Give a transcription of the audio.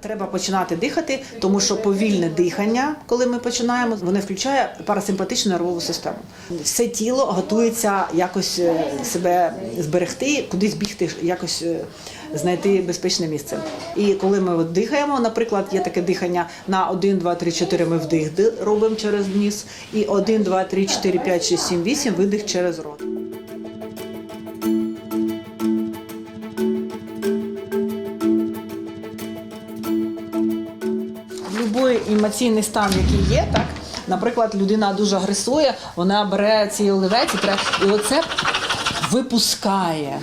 Треба починати дихати, тому що повільне дихання, коли ми починаємо, воно включає парасимпатичну нервову систему. Все тіло готується якось е, себе зберегти, кудись бігти, якось е, знайти безпечне місце. І коли ми дихаємо, наприклад, є таке дихання на 1, 2, 3, 4 ми вдих робимо через ніс, і 1, 2, 3, 4, 5, 6, 7, 8 видих через рот. Будь-який емоційний стан, який є, так. Наприклад, людина дуже агресує, вона бере ці олівець і, і оце випускає.